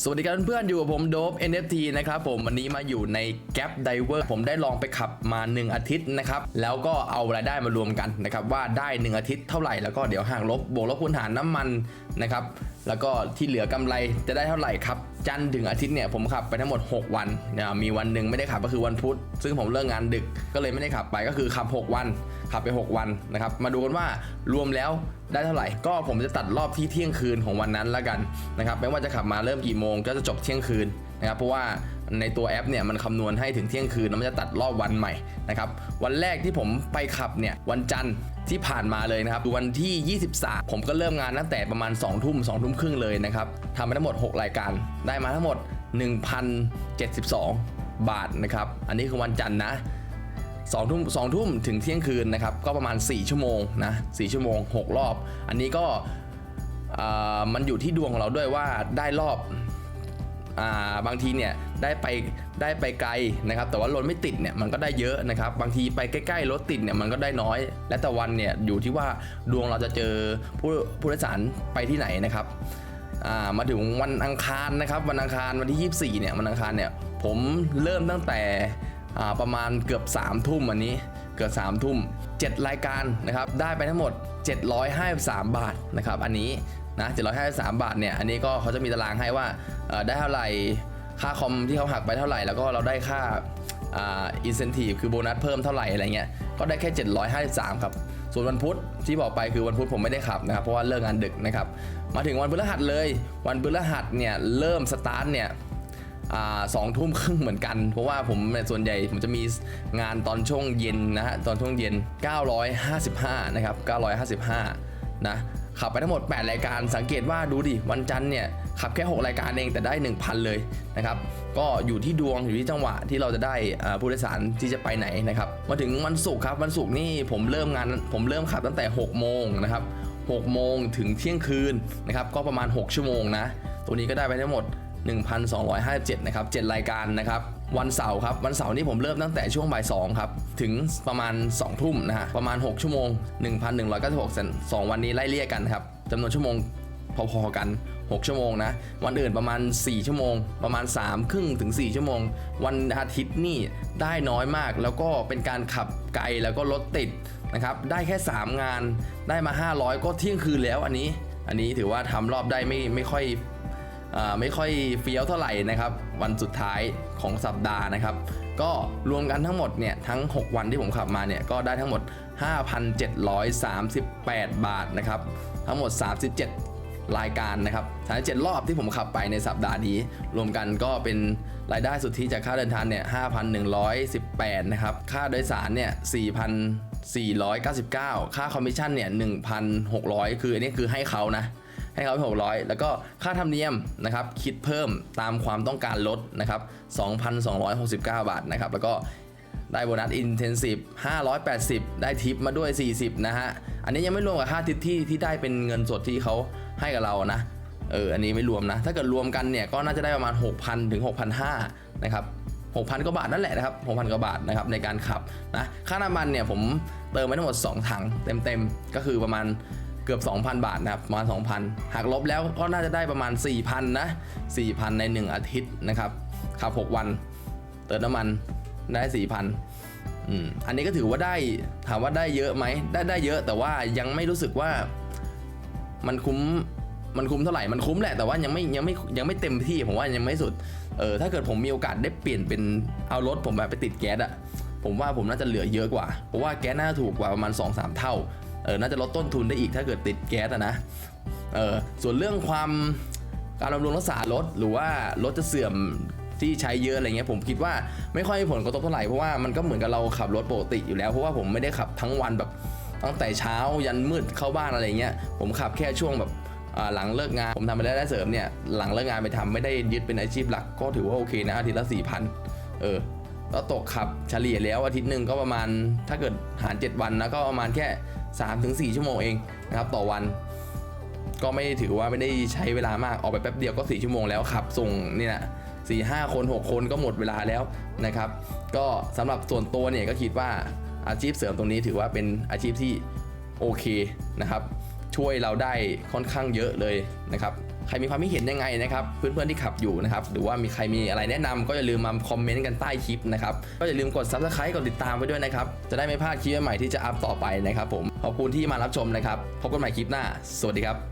สวัสดีครับเพื่อนๆอยู่กับผมโดบ NFT นะครับผมวันนี้มาอยู่ใน Gap Diver ผมได้ลองไปขับมา 1 อาทิตย์นะครับแล้วก็เอารายได้มารวมกันนะครับว่าได้ 1 อาทิตย์เท่าไหร่แล้วก็เดี๋ยวห่างลบบวกลบคูณหารน้ำมันนะครับแล้วก็ที่เหลือกำไรจะได้เท่าไหร่ครับจันทร์ถึงอาทิตย์เนี่ยผมขับไปทั้งหมด 6 วันนะมีวันหนึ่งไม่ได้ขับก็คือวันพุธ ซึ่งผมเลิกงานดึกก็เลยไม่ได้ขับไปก็คือขับ 6 วันขับไป 6 วันนะครับมาดูกันว่ารวมแล้ว ได้เท่าไหร่ ก็ผมจะตัดรอบที่เที่ยงคืนของวันนั้นแล้วกันนะครับไม่ว่าจะขับมาเริ่มกี่โมงก็จะจบเที่ยงคืนนะครับเพราะว่าในตัวแอปเนี่ยมันคำนวณให้ถึงเที่ยงคืนแล้วมันจะตัดรอบวันใหม่นะครับวันแรกที่ผมไปขับเนี่ยวันจันทร์ที่ผ่านมาเลยนะครับวันที่ 23 ผมก็เริ่มงานตั้งแต่ประมาณ 2 ทุ่ม2ทุ่มครึ่งเลยนะครับทำไปทั้งหมด 6 รายการ ได้มาทั้งหมด 1,072 บาทนะครับอันนี้คือวันจันทร์นะ สองทุ่มสองทุ่มถึงเที่ยงคืนนะครับ ก็ประมาณ 4 ชั่วโมงนะสชั่วโมง 6 รอบ อันนี้ก็มันอยู่ที่ดวงของเราด้วยว่าได้รอบอบางทีเนี่ยได้ไปได้ไปไกลนะครับ แต่ว่ารถไม่ติดเนี่ยมันก็ได้เยอะนะครับ บางทีไปใกล้ๆรถติดเนี่ยมันก็ได้น้อย และแต่วันเนี่ยอยู่ที่ว่าดวงเราจะเจอผู้ผู้โดยสารไปที่ไหนนะครับมาถึงวันอังคารนะครับ วันอังคารวันที่ 24เนี่ยวันอังคารเนี่ยผมเริ่มตั้งแต่ ประมาณเกือบ3ามทุ่มอันนี้เกือบ3ามทุ่ม7รายการนะครับได้ไปทั้งหมด 753 บาทนะครับอันนี้นะ753 บาทเนี่ยอันนี้ก็เขาจะมีตารางให้ว่าเอ่อได้เท่าไหร่ค่าคอมที่เขาหักไปเท่าไหร่ แล้วก็เราได้ค่าอ่าอินเซนティブคือโบนัสเพิ่มเท่าไหร่อะไรเงี้ยก็ได้แค่ 753 ครับ ส่วนวันพุธที่บอกไปคือวันพุธผมไม่ได้ขับนะครับเพราะว่าเลิกงานดึกนะครับ มาถึงวันพฤหัสเลย วันพฤหัสเนี่ยเริ่มสตาร์ทเนี่ย สองทุ่มครึ่งเหมือนกัน เพราะว่าผมส่วนใหญ่ผมจะมีงานตอนช่วงเย็นนะฮะตอนช่วงเย็น 955 นะครับ 955 นะขับไปทั้งหมด 8 รายการสังเกตว่าดูดิวันจันทร์เนี่ยขับแค่ 6 รายการเองแต่ได้ 1,000 เลยนะครับก็อยู่ที่ดวงอยู่ที่จังหวะที่เราจะได้ผู้โดยสารที่จะไปไหนนะครับมาถึงวันศุกร์ครับวันศุกร์นี่ผมเริ่มงานผมเริ่มขับตั้งแต่ 6 โมงนะครับ6โมงถึงเที่ยงคืนนะครับก็ประมาณ 6 ชั่วโมงนะตัวนี้ก็ได้ไปทั้งหมด 1,257นะครับ7รายการนะครับวันเสาร์ครับวันเสาร์นี่ผมเริ่มตั้งแต่ช่วงบ่าย2ครับถึงประมาณ 2 ทุ่มนะฮะประมาณ 6 ชั่วโมง 1,196เซนสองวันนี้ไล่เลี่ยกันครับจำนวนชั่วโมงพอๆกัน 6 ชั่วโมงนะ วันอื่นประมาณ 4 ชั่วโมง ประมาณ3ครึ่งถึง 4 ชั่วโมง วันอาทิตย์นี่ได้น้อยมาก แล้วก็เป็นการขับไกลแล้วก็รถติดนะครับ ได้แค่ 3 งาน ได้มา 500 ก็เที่ยงคืนแล้วอันนี้ อันนี้ถือว่าทำรอบได้ไม่ไม่ค่อย ไม่ค่อยเฟี้ยวเท่าไหร่นะครับ วันสุดท้ายของสัปดาห์นะครับ ก็รวมกันทั้งหมดเนี่ยทั้ง 6 วันที่ผมขับมาเนี่ยก็ได้ทั้งหมด 5,738 บาทนะครับ ทั้งหมด 37รายการนะครับ37รอบที่ผมขับไปในสัปดาห์นี้ รวมกันก็เป็นรายได้สุทธิจากค่าเดินทางเนี่ย5,118 นะครับ ค่าโดยสารเนี่ย 4,499 ค่าคอมมิชชั่นเนี่ย 1,600 คืออันนี้คือให้เขานะ ให้เขาหกร้อยแล้วก็ค่าธรรมเนียมนะครับคิดเพิ่มตามความต้องการลดนะครับ2,269 บาทนะครับแล้วก็ได้โบนัสอินเทนซีฟ580 ได้ทิปมาด้วย 40 นะฮะ อันนี้ยังไม่รวมกับค่าทิปที่ที่ได้เป็นเงินสดที่เขาให้กับเรานะ เออ อันนี้ไม่รวมนะ ถ้าเกิดรวมกันเนี่ยก็น่าจะได้ประมาณ 6,000 ถึง 6,500 นะครับ 6,000 กว่าบาทนั่นแหละนะครับ 6,000 กว่าบาทนะครับในการขับนะ ค่าน้ำมันเนี่ยผมเติมไปทั้งหมด 2 ถังเต็มๆ ก็คือประมาณ เกือบ 2,000 บาทนะครับประมาณ 2,000หักลบแล้วก็น่าจะได้ประมาณ 4,000 นะ 4,000 ใน 1 อาทิตย์นะครับขับ 6 วัน เติมน้ำมันได้ 4,000อืมอันนี้ก็ถือว่าได้ถามว่าได้เยอะไหมได้ได้เยอะแต่ว่ายังไม่รู้สึกว่ามันคุ้มมันคุ้มเท่าไหร่ มันคุ้มแหละ แต่ว่ายังไม่ยังไม่ยังไม่เต็มที่ ผมว่ายังไม่สุด เออ ถ้าเกิดผมมีโอกาสได้เปลี่ยนเป็นเอารถผมแบบไปติดแก๊สอะผมว่าผมน่าจะเหลือเยอะกว่า เพราะว่าแก๊สน่าจะถูกกว่าประมาณ 2-3 เท่า เออน่าจะลดต้นทุนได้อีกถ้าเกิดติดแก๊สนะเออส่วนเรื่องความการบำรุงรักษารถหรือว่ารถจะเสื่อมที่ใช้เยอะอะไรเงี้ยผมคิดว่าไม่ค่อยมีผลกระทบเท่าไหร่เพราะว่ามันก็เหมือนกับเราขับรถปกติอยู่แล้วเพราะว่าผมไม่ได้ขับทั้งวันแบบตั้งแต่เช้ายันมืดเข้าบ้านอะไรเงี้ยผมขับแค่ช่วงแบบหลังเลิกงานผมทำไปได้ได้เสริมเนี่ยหลังเลิกงานไปทำไม่ได้ยึดเป็นอาชีพหลักก็ถือว่าโอเคนะอาทิตย์ละสี่พันเออแล้วตกขับเฉลี่ยแล้วอาทิตย์หนึ่งก็ประมาณถ้าเกิดหาร 7 วันนะก็ประมาณแค่ 3-4 ชั่วโมงเองนะครับต่อวัน ก็ไม่ถือว่าไม่ได้ใช้เวลามากออกไปแป๊บเดียวก็4ชั่วโมงแล้วขับส่งนี่นะสี่ห้าคนหกคนก็หมดเวลาแล้วนะครับ ก็สำหรับส่วนตัวเนี่ยก็คิดว่าอาชีพเสริมตรงนี้ถือว่าเป็นอาชีพที่โอเคนะครับ ช่วยเราได้ค่อนข้างเยอะเลยนะครับ รมีความคิดเห็นยังไงนะครับเพื่อนๆที่ขับอยู่นะครับหรือว่ามีใครมีอะไรแนะนำก็อย่าลืมมาคอมเมนต์กันใต้คลิปนะครับก็อย่าลืมกด subscribe กดติดตามไปด้วยนะครับจะได้ไม่พลาดคลิปใหม่ที่จะอัพต่อไปนะครับผมขอบคุณที่มารับชมนะครับพบกันใหม่คลิปหน้า สวัสดีครับ